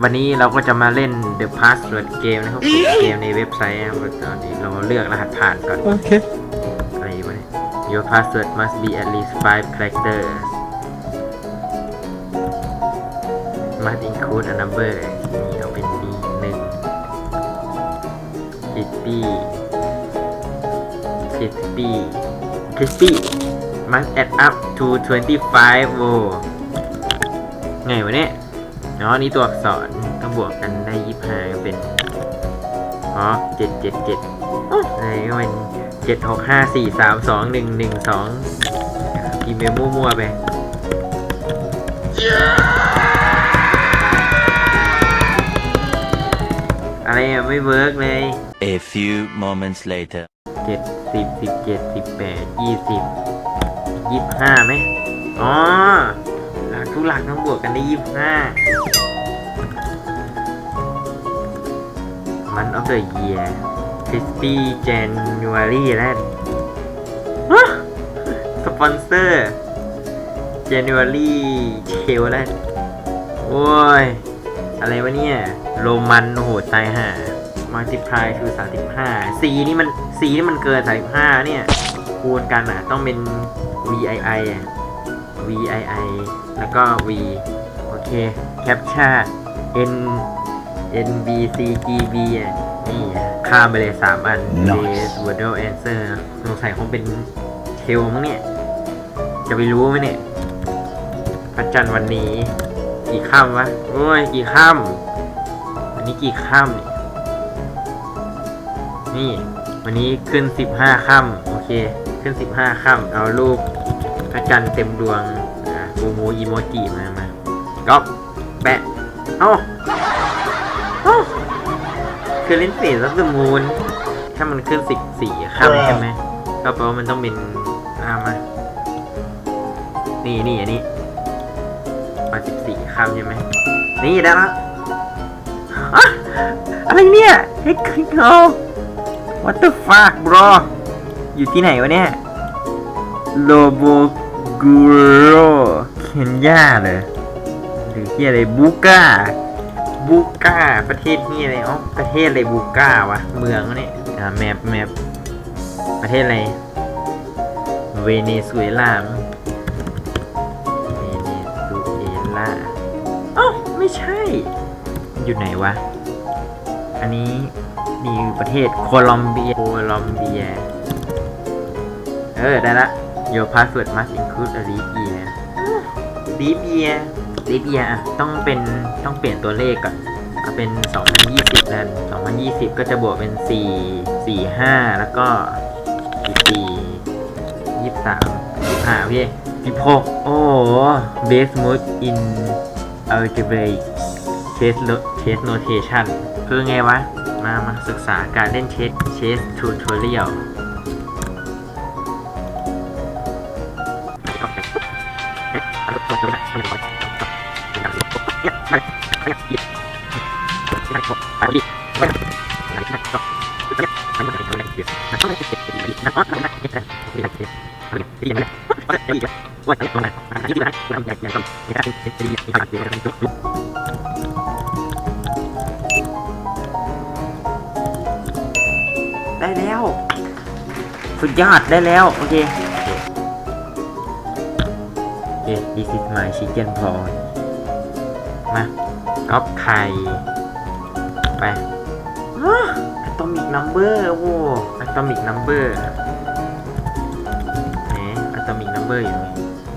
วันนี้เราก็จะมาเล่น The Password Game นะครับผมเกมในเว็บไซต์นะครับตอนนี้เราเลือกรหัสผ่านก่อน โอเค อะไรวะเนี่ย Your password must be at least five characters must include a number นี่เอาเป็นนี้หนึ่ง crispy crispy crispy must add up to 25โวไงวะเนี่ย เนาะนี่ตัวอักษรต้องบวกกันได้25เป็นอ๋อเจ็ดเจ็ดเจ็ดอะไรก็เป็นเจ็ดหกห้าสี่สามสองหนึ่งหนึ่งสองอีเมลมั่วๆไปอะไรอะไม่เวิร์กเลย A few moments later. เจ็ดสิบสิบเจ็ดสิบแปดยี่สิบยี่ห้าไหมอ๋อ หลักทุหลักต้องบวกกันได้ยี่สิบห้ามัน of the year crispy January แล้วฮะสปอนเซอร์ January เชลแล้วโอ้ย อะไรวะเนี่ย โรมันโอ้โหตายห่ามัลติพายคือ 35 สีนี่มันสีนี่มันเกิน 35 เนี่ย คูณกันอะ ต้องเป็น VII อะ VII แล้วก็ V โอเคแคปชั่น N NBCGB อะนี่อะข้ามไปเลย 3 อัน Nice Base Wordle Answer สงสัยคงเป็นเทลมั้งเนี่ย จะไปรู้ไหมเนี่ยพระจันทร์วันนี้ กี่ค่ำวะ โอ้ย กี่ค่ำวันนี้กี่ค่ำเนี่ยนี่ วันนี้ขึ้นสิบห้าค่ำโอเค ขึ้นสิบห้าค่ำเอารูป พระจันทร์เต็มดวงอ่าปูมูอีโมจิมามาก็แปะ เอ้าเอ้าคือเล่นเฟสซับเดอะมูนถ้ามันขึ้นสิบสี่ค่ำใช่ไหมก็แปลว่ามันต้องเป็นอ่ามา นี่นี่อันนี้มาสิบสี่คำใช่ไหม นี่ได้ละอะอะไรเนี่ยเฮ้ยคลิกเอา what the fuck bro อยู่ที่ไหนวะเนี่ยโลโบ กูโรเคนยาเลยหรือที่อะไรบูก้าบูก้าประเทศนี่อะไรอ๋อประเทศอะไรบูก้าวะเมืองนี่อ่าแมปแมปประเทศอะไรเวเนซุเอลาเวเนซุเอลาอ้าวไม่ใช่ อยู่ไหนวะ อันนี้มีประเทศโคลอมเบียโคลอมเบีย เออ ได้ละ Your password must include a leap year leap year leap year อะต้องเป็นต้องเปลี่ยนตัวเลขก่อนเอาเป็น 2020 แล้ว 2020 ก็จะบวกเป็น 4 4 5 แล้วก็4ยี่สามยี่ห้าพี่สิบหกโอ้เบสมูดอินอัลเจเบรเชสเชสโนเทชันคือไงวะ มามาศึกษาการเล่นเชสเชสทูทอเรียล ได้แล้ว สุดยอดได้แล้ว โอเค โอเค this is my chicken pot มาก๊อปไข่ ไปอะตอมิกนัมเบอร์โว้อะตอมิกนัมเบอร์ไหนอะตอมิกนัมเบอร์อยู่ไหน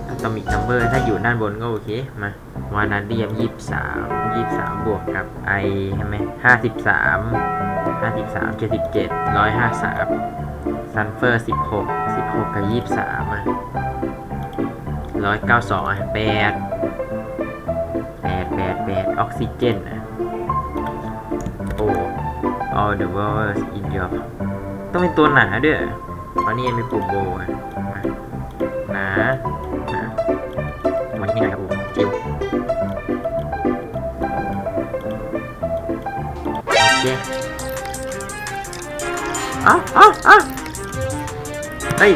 อะตอมิกนัมเบอร์ถ้าอยู่ด้านบนก็โอเค มาวานาเดียมยี่สามยี่สามบวกกับไอใช่ไหมห้าสิบสามห้าสิบสามเจ็ดสิบเจ็ดร้อยห้าสามซันเฟอร์สิบหกสิบหกกับยี่สามอะร้อยเก้าสองแปดแปดแปดแปดออกซิเจนอะ all the vowels in your ต้องเป็นตัวหนาด้วยเพราะนี่ยังมีปุ่มโบอะหนาหนาวันนี้หนครับผมจิวโอเคอ้าอ้าอ้าเฮ้ย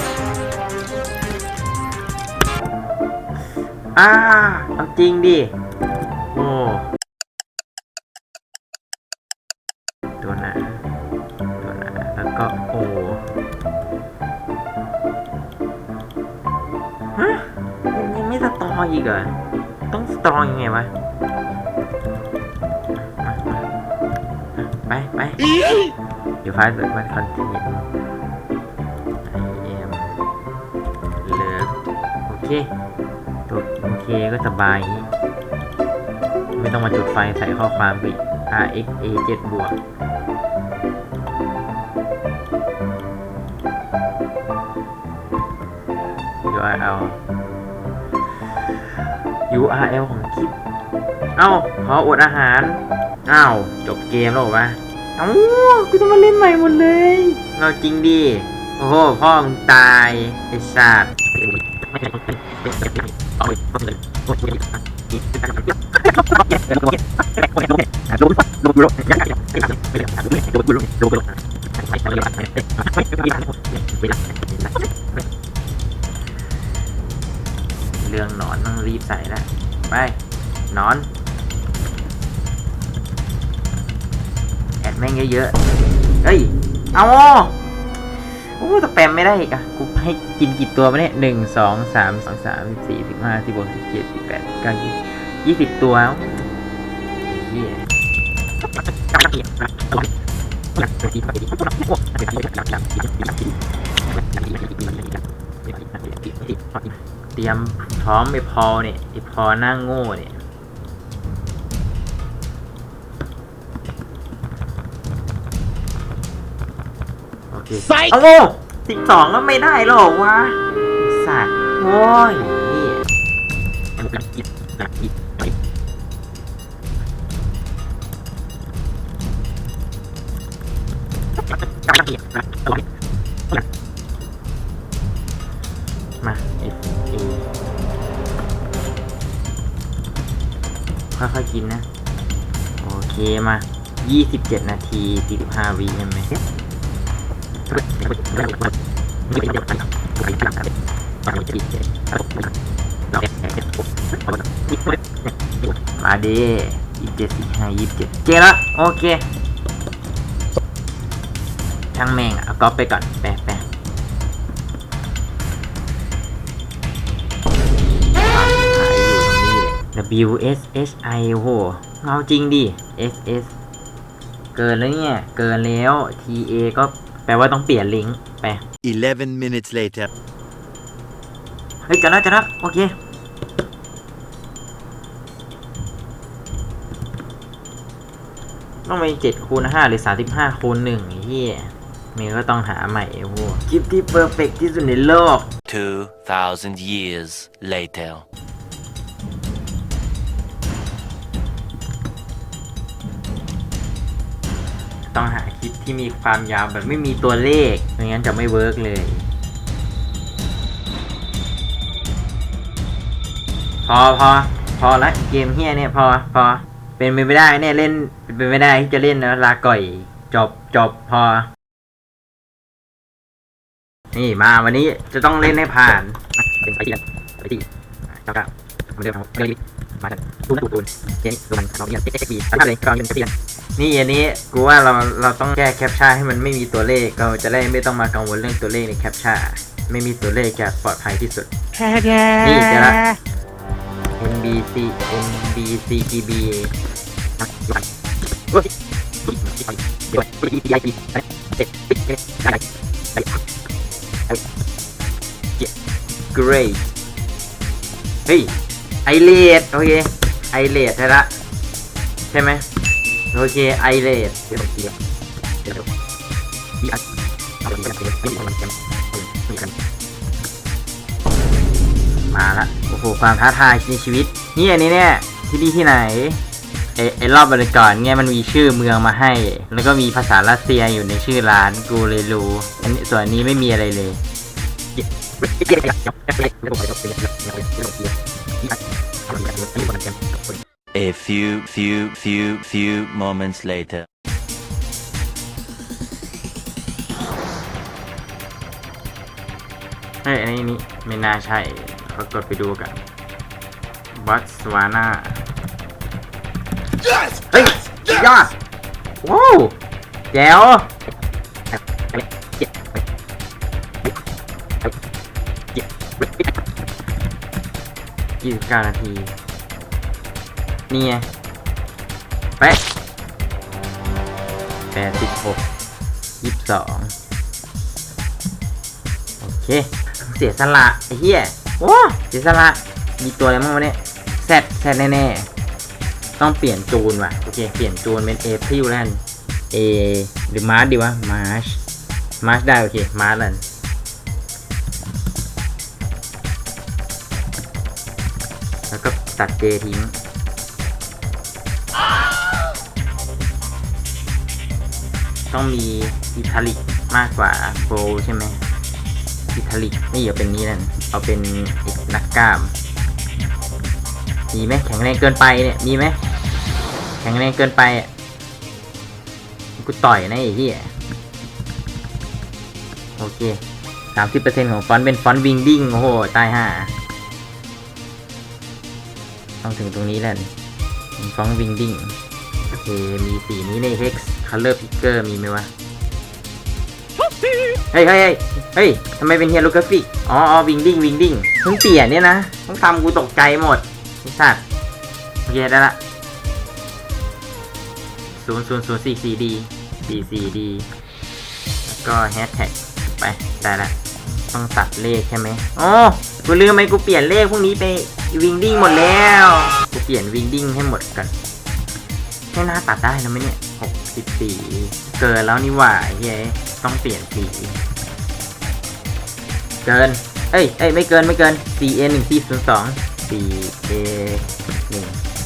อ่าเอาจริงดิ องอีกเหรอต้องสตรองยังไงวะมามาไปไปเดี๋ยวฟ้าเกิดมันคอนติเนียไอเอ็มเลิฟโอเคตัวโอเคก็สบาย ไม่ต้องมาจุดไฟใส่ข้อความไป RXA 7บวก URL URL ของคลิป เอ้าพออดอาหาร อ้าว จบเกมแล้วเหรอวะเอ้ากูจะมาเล่นใหม่หมดเลยเอาจริงดิ โอ้โห พ่อมึงตาย ไอ้สัตว์ เรื่องนอนต้องรีบใส่ล้วไปนอนแอดแม่งเยอะๆเฮ้ย เอาโอ้สแปมไม่ได้อีกอะกูให้กินกี่ตัวมาเนี่ยหนึ่งสองสามสองสามสิบสี่สิบห้าสิบหกสิบเจ็ดสิบแปดเก้ายี่ยี่สิบตัวเอ้าเฮียเต รียมพร้อมไปพอเนี่ยไอพอหน้าโง่เนี่ยโอเคโอ้สิบสองก็ไม่ได้หรอกวะไอ้สัตว์โว้ยเค่อยๆกินนะ โอเคมา 27 นาที 45วิใช่ไหมมาดิยี่สิบเจ็ดสี่ห้ายี่สิบเจ็ดเจละโอเคช่างแม่งอะก๊อปไปก่อนแปะแป เลย W S H I โอ้โหเอาจริงดิ S S เกินแล้วเนี่ย เกินแล้ว T A ก็แปลว่าต้องเปลี่ยนลิงก์ไป 11 minutes later. เฮ้ยจะนะจะนะโอเค ต้องมีเจ็ดคูณห้าหรือสามสิบห้าคูณหนึ่งไอ้เฮียเมย์ก็ต้องหาใหม่ไอ้พวกคลิปที่เพอร์เฟกที่สุดในโลก 2,000 years later. ต้องหาคลิปที่มีความยาวแบบไม่มีตัวเลขไม่งั้นจะไม่เวิร์กเลย พอพอพอละเกมเฮียเนี่ยพอพอเป็นไปไม่ได้เนี่ยเล่นเป็นไปไม่ได้ที่จะเล่นนะลาก่อย จบจบพอ นี่มาวันนี้จะต้องเล่นให้ผ่านเป็นไปที่ไปที่เก้าเก้ามาเดิมเรื่องนี้มาจากตูนะตูนเจนี่ดูมันเราเรียเอ็กซ์บีทำเลยเราเรียนเอ็กซ์บี นี่อันนี้กูว่าเราเราต้องแก้แคปชั่นให้มันไม่มีตัวเลขเราจะได้ไม่ต้องมากังวลเรื่องตัวเลขในแคปชั่นไม่มีตัวเลขจะปลอดภัยที่สุดนี่เจอละ NBC NBCGB เฮ้ยเดี๋ยว EIP เจ็ดได้ได้ Great เฮ้ยไอเลดโอเคไอเลดใช่ละใช่ไหม โอเคไอเลดเดี๋ยวเดี๋ยวเดี๋ยวมีอันเอาไปกันเดี๋ยวมีคนกันมีกันมาละโอ้โหความท้าทายในชีวิต นี่อันนี้เนี่ยที่นี่ที่ไหนไอไอรอบบริการเนี่ยมันมีชื่อเมืองมาให้ แล้วก็มีภาษารัสเซียอยู่ในชื่อร้านกูเลยรู้อันนี้ส่วนนนี้ไม่มีอะไรเลย A few, few, few, few moments later. เฮ้ยอันนี้นี่ไม่น่าใช่เขากดไปดูกันบัตสวานาเฮ้ยยอดว้าวแจ๋วยี่สิบเก้านาที นี่ไงไปแปดสิบหกยี่สิบสองโอเค เสียสละไอ้เหี้ยโอ้เสียสละมีตัวอะไรบ้างวะเนี่ยแซดแซดแน่ๆ ต้องเปลี่ยนจูนว่ะ โอเค เปลี่ยนจูนเป็นเอพิวแล้วกันเอหรือมาร์ดีวะ มาร์ช มาร์ชได้ โอเค มาร์ชแล้วกันแล้วก็ตัดเจทิ้ง ต้องมีอิทาลิกมากกว่าโบใช่ไหมอิทาลิกไม่เอาเป็นนี้นั่นเอาเป็นอีกนักกล้าม มีไหมแข็งแรงเกินไปเนี่ยมีไหมแข็งแรงเกินไปกูต่อยนะไอ้เหี้ยโอเคสามสิบเปอร์เซ็นของฟอนต์เป็นฟอนต์วิงดิ้งโอ้โห ตายห่าต้องถึงตรงนี้แล้วฟอนต์วิงดิ้งโอเค มีสีนี้ใน Hex Color Picker มีไหมวะ เฮ้ยเฮ้ยเฮ้ยเฮ้ยทำไมเป็นเฮียลูกาฟิกอ๋ออ๋อวิงดิ้งวิงดิ้งเพิ่งเปลี่ยนเนี่ยนะต้องทำกูตกใจหมดไอ้สัตว์โอเคได้ละศูนย์ศูนย์ศูนย์สี่สี่ดีสี่สี่ดีแล้วก็แฮชแท็กไป ได้ละ ต้องตัดเลขใช่ไหมอ๋อกูลืมไหมกูเปลี่ยนเลขพวกนี้ไปวิงดิ้งหมดแล้ว กูเปลี่ยนวิงดิ้งให้หมดกันให้หน้าตัดได้แล้วไหมเนี่ยหก สิบสี่เกินแล้วนี่หว่าเฮ้ยต้องเปลี่ยนสีเกิน เอ้ยเอ้ยไม่เกินไม่เกิน 4A 1 4 0 2 4A 1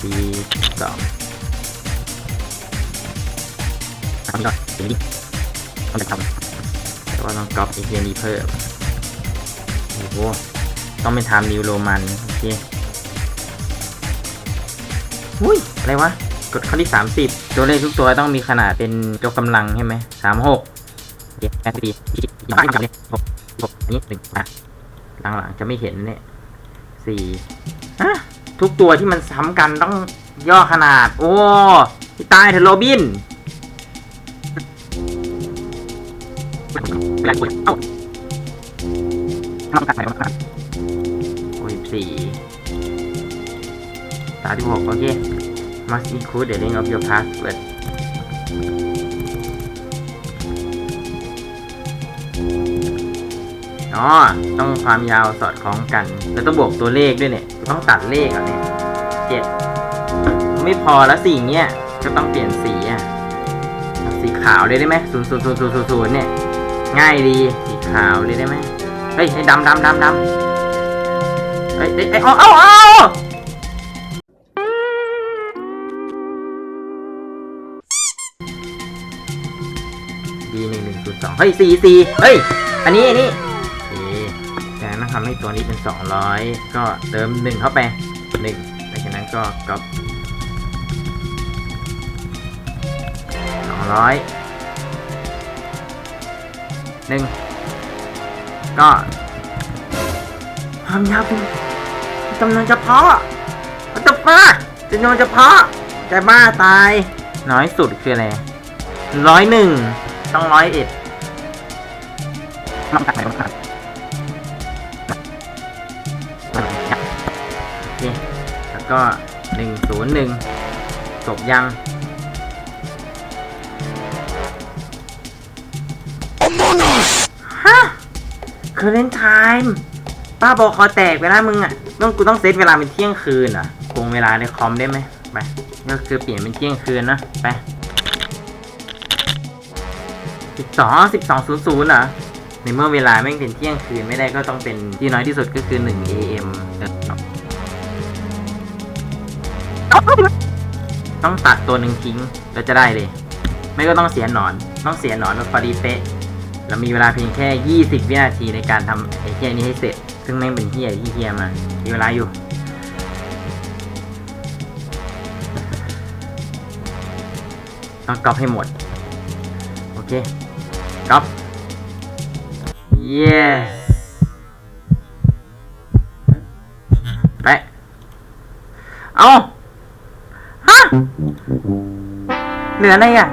4 2ทำก่อนสีนี้ต้องไปทำแต่ว่าต้องก๊อปอเทียนี้เพิ่มโอ้โหต้องไปทำนิวโรมันโอเคอุ้ย อะไรวะ กดข้อที่ 30 ตัวเลขทุกตัวต้องมีขนาดเป็นยกกำลังใช่ไหม36โอเคแปดสิบสี่ยี่สิบยี่สิบเลยหกหกอันนี้หนึ่งอะหลังๆจะไม่เห็นเนี่ยสี่อะทุกตัวที่มันซ้ำกันต้องย่อขนาด โอ้ที่ตายเถอะโรบินเอ้าทำกันไหนวะโอ้ยสี่สามสิบหกโอเค must include the link of your password อ๋อ ต้องความยาวสอดคล้องกัน แล้วต้องบวกตัวเลขด้วยเนี่ย ต้องตัดเลขอะเนี่ยเจ็ดไม่พอแล้วสีเนี้ย ก็ต้องเปลี่ยนสีอะ สีขาวเลยได้ไหมศูนย์ศูนย์ศูนย์ศูนย์ศูนย์เนี่ย ง่ายดี สีขาวเลยได้ไหมเฮ้ยให้ดำดำดำดำเฮ้ยเฮ้ยเฮ้ยเอาเอาเอา สองเฮ้ยสี่สี่เฮ้ย อันนี้อันนี้โอเคจากนั้นทำให้ตัวนี้เป็น 200 ก็เติม 1 เข้าไป1จากนั้นก็ก๊อป200 1 ก็ความยาวเป็นจำนวนเฉพาะวัตฟ้าจำนวนเฉพาะจะบ้าตาย น้อยสุดคืออะไรร้อยหนึ่งต้องร้อยเอ็ด ลำดับไหนบ้างครับโอเคแล้วก็หนึ่งศูนย์หนึ่งจบยังฮะคือเล่นไทม์ป้าบอกคอแตกเวลามึงอะต้องกูต้องเซตเวลาเป็นเที่ยงคืนเหรอะคงเวลาในคอมได้ไหมไปก็คือเปลี่ยนเป็นเที่ยงคืนนะไปสิบสองสิบสองศูนย์ศูนย์เหรอ ในเมื่อเวลาแม่งเป็นเที่ยงคืนไม่ได้ก็ต้องเป็นที่น้อยที่สุดก็คือ 1 AM ต้องตัดตัวหนึ่งทิ้งแล้วจะได้เลย ไม่ก็ต้องเสียหนอน ต้องเสียหนอนพอดีเป๊ะเรามีเวลาเพียงแค่ 20 วินาทีในการทำไอ้เฮียนี้ให้เสร็จ ซึ่งแม่งเป็นเฮียที่เฮียมามีเวลาอยู่ต้องก๊อปให้หมด โอเคก๊อป yes ไป เอาฮะ เหลืออะไรอะ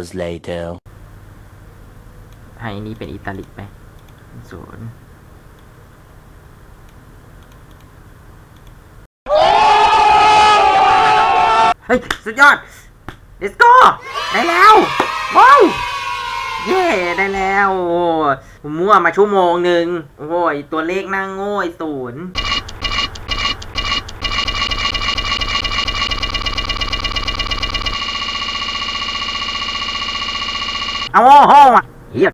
hours later. ให้นี้เป็นอิตาลิกไหมศูนย์เฮ้ย สุดยอด let's go ได้แล้วว้าวเย่ได้แล้วโอ้ผมมั่วมาชั่วโมงหนึ่งโอ้ยตัวเลขนั่งโง่ศูนย์ I Oh,